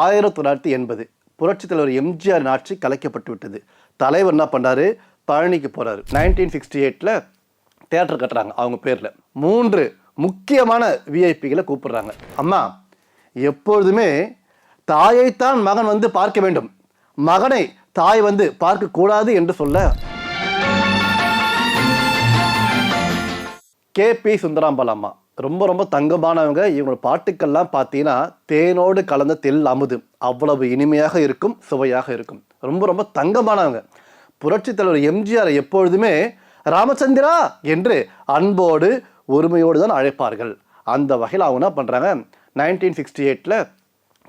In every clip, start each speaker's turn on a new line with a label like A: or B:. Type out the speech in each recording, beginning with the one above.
A: ஆயிரத்தி தொள்ளாயிரத்தி எண்பது புரட்சி தலைவர் எம்ஜிஆர் ஆட்சி கலைக்கப்பட்டு விட்டது தலைவர் என்ன பண்ணாரு? பழனிக்கு போகிறாரு நைன்டீன் சிக்ஸ்டி எயிட்டில் தேட்டர் கட்டுறாங்க அவங்க பேரில். மூன்று முக்கியமான விஐபிகளை கூப்பிடுறாங்க. அம்மா எப்பொழுதுமே தாயைத்தான் மகன் வந்து பார்க்க வேண்டும். மகனை தாய் வந்து பார்க்க கூடாது என்று சொல்ல. கே பி சுந்தராம்பாள் அம்மா ரொம்ப ரொம்ப தங்கமானவங்க. இவங்களோட பாட்டுக்கள்லாம் பார்த்தீங்கன்னா தேனோடு கலந்த தெல் அமுது. அவ்வளவு இனிமையாக இருக்கும் சுவையாக இருக்கும். ரொம்ப ரொம்ப தங்கமானவங்க. புரட்சி தலைவர் எம்ஜிஆர் எப்பொழுதுமே ராமச்சந்திரா என்று அன்போடு ஒருமையோடு தான் அழைப்பார்கள். அந்த வகையில் அவங்க என்ன பண்ணுறாங்க நைன்டீன் சிக்ஸ்டி எயிட்டில்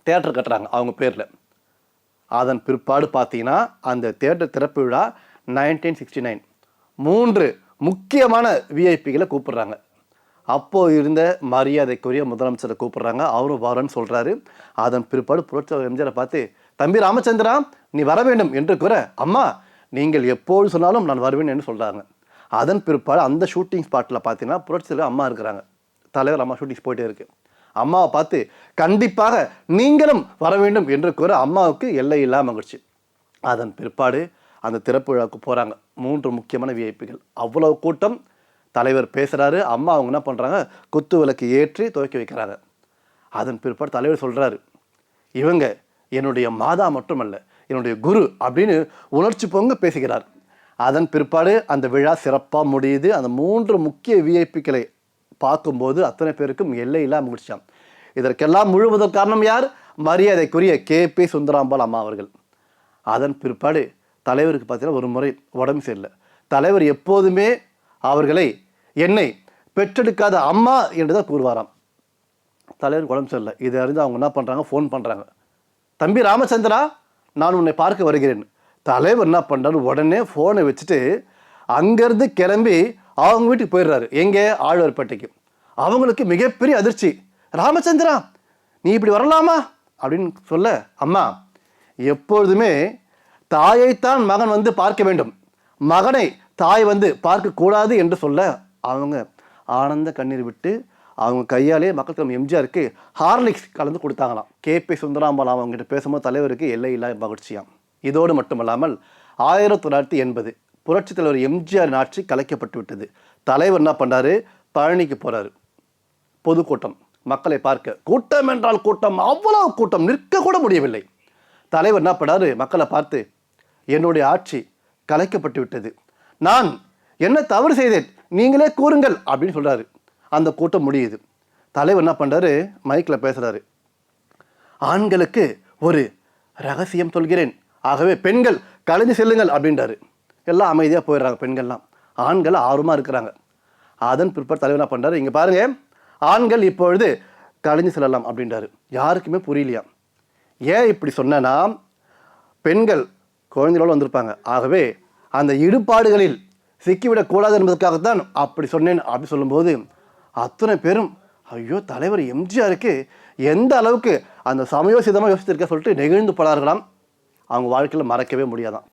A: தேட்டர் கட்டுறாங்க அவங்க பேரில். அதன் பிற்பாடு பார்த்தீங்கன்னா அந்த தேட்டர் திறப்பு விழா நைன்டீன் சிக்ஸ்டி நைன். மூன்று முக்கியமான விஐபிகளை கூப்பிடுறாங்க. அப்போது இருந்த மரியாதைக்குரிய முதலமைச்சரை கூப்பிட்றாங்க. அவரும் வரேன்னு சொல்கிறாரு அதன் பிற்பாடு புரட்சி எம்ஜிஆரை பார்த்து தம்பி ராமச்சந்திரா நீ வர வேண்டும் என்று கூற அம்மா நீங்கள் எப்போது சொன்னாலும் நான் வருவேன் என்று சொல்கிறாங்க அதன் பிற்பாடு அந்த ஷூட்டிங் ஸ்பாட்டில் பார்த்தீங்கன்னா புரட்சியில் அம்மா இருக்கிறாங்க. தலைவர் அம்மா ஷூட்டிங்ஸ் போயிட்டே இருக்கு. அம்மாவை பார்த்து கண்டிப்பாக நீங்களும் வர வேண்டும் என்று கூற அம்மாவுக்கு எல்லை இல்லாமல் மகிழ்ச்சி. அதன் பிற்பாடு அந்த திறப்பு விழாவுக்கு போகிறாங்க மூன்று முக்கியமான விஐபிகள் அவ்வளவு கூட்டம் தலைவர் பேசுகிறாரு அம்மா அவங்க என்ன பண்ணுறாங்க குத்து விளக்கு ஏற்றி துவக்கி வைக்கிறாங்க. அதன் பிற்பாடு தலைவர் சொல்கிறாரு இவங்க என்னுடைய மாதா மட்டுமல்ல என்னுடைய குரு அப்படின்னு உணர்ச்சி பொங்க பேசுகிறார். அதன் பிற்பாடு அந்த விழா சிறப்பாக முடியுது. அந்த மூன்று முக்கிய விஐபிக்களை பார்க்கும்போது அத்தனை பேருக்கும் எல்லையில்லா முடிச்சான் இதற்கெல்லாம் முழுவதற்கு காரணம் யார்? மரியாதைக்குரிய கே. பி. சுந்தராம்பாள் அம்மா அவர்கள். அதன் பிற்பாடு தலைவருக்கு பார்த்தீங்கன்னா ஒரு முறை உடம்பு சரியில்லை. தலைவர் எப்போதுமே அவர்களை என்னை பெற்றெடுக்காத அம்மா என்று தான் கூறுவாராம். தலைவர் உடம்பு சரியில்லை இதை அறிந்து அவங்க என்ன பண்ணுறாங்க ஃபோன் பண்ணுறாங்க தம்பி ராமச்சந்திரா நான் உன்னை பார்க்க வருகிறேன். தலைவர் என்ன பண்ணுறாரு உடனே ஃபோனை வச்சுட்டு அங்கேருந்து கிளம்பி அவங்க வீட்டுக்கு போயிடுறாரு. எங்கே? ஆழ்வார்பேட்டைக்கு. அவங்களுக்கு மிகப்பெரிய அதிர்ச்சி. ராமச்சந்திரா நீ இப்படி வரலாமா? அப்படின்னு சொல்ல அம்மா எப்பொழுதுமே தாயைத்தான் மகன் வந்து பார்க்க வேண்டும். மகனை தாய் வந்து பார்க்கக்கூடாது என்று சொல்ல அவங்க ஆனந்த கண்ணீர் விட்டு அவங்க கையாலே மக்கள் தலைவர் எம்ஜிஆருக்கு ஹார்லிக்ஸ் கலந்து கொடுத்தாங்களாம். கே பி சுந்தராம்பாள் அவங்ககிட்ட பேசும்போது தலைவருக்கு எல்லை இல்லாத மகிழ்ச்சியாம். இதோடு மட்டுமல்லாமல் ஆயிரத்தி தொள்ளாயிரத்தி எண்பது புரட்சித் தலைவர் எம்ஜிஆர் ஆட்சி கலைக்கப்பட்டு விட்டது. தலைவர் என்ன பண்ணாரு? பழனிக்கு போகிறாரு பொதுக்கூட்டம். மக்களை பார்க்க. கூட்டம் என்றால் கூட்டம். அவ்வளவு கூட்டம். நிற்க கூட முடியவில்லை. தலைவர் என்ன பண்ணாரு? மக்களை பார்த்து என்னுடைய ஆட்சி கலைக்கப்பட்டு விட்டது. நான் என்ன தவறு செய்தேன்? நீங்களே கூறுங்கள் அப்படின்னு சொல்கிறாரு அந்த கூட்டம் முடியுது. தலைவர் என்ன பண்ணுறாரு மைக்கில் பேசுகிறாரு ஆண்களுக்கு ஒரு ரகசியம் சொல்கிறேன். ஆகவே பெண்கள் கலைஞ்சு செல்லுங்கள் அப்படின்றாரு. எல்லாம் அமைதியாக போயிடுறாங்க பெண்கள்லாம். ஆண்கள் ஆர்வமாக இருக்கிறாங்க. அதன் பிற்பாடு தலைவர் என்ன பண்ணுறாரு இங்கே பாருங்கள் ஆண்கள் இப்பொழுது கலைஞ்சு செல்லலாம் அப்படின்றாரு. யாருக்குமே புரியலையா? ஏன் இப்படி சொன்னேன்னா பெண்கள் குழந்தைகளோடு வந்திருப்பாங்க. ஆகவே அந்த இடுபாடுகளில் சிக்கிவிடக்கூடாது என்பதற்காகத்தான் அப்படி சொன்னேன் அப்படி சொல்லும்போது அத்தனை பேரும் ஐயோ தலைவர் எம்ஜிஆருக்கு எந்த அளவுக்கு அந்த சமயோசிதமாக யோசித்திருக்க சொல்லிட்டு நெகிழ்ந்து படார்களாம் அவங்க வாழ்க்கையில் மறக்கவே முடியாதான்.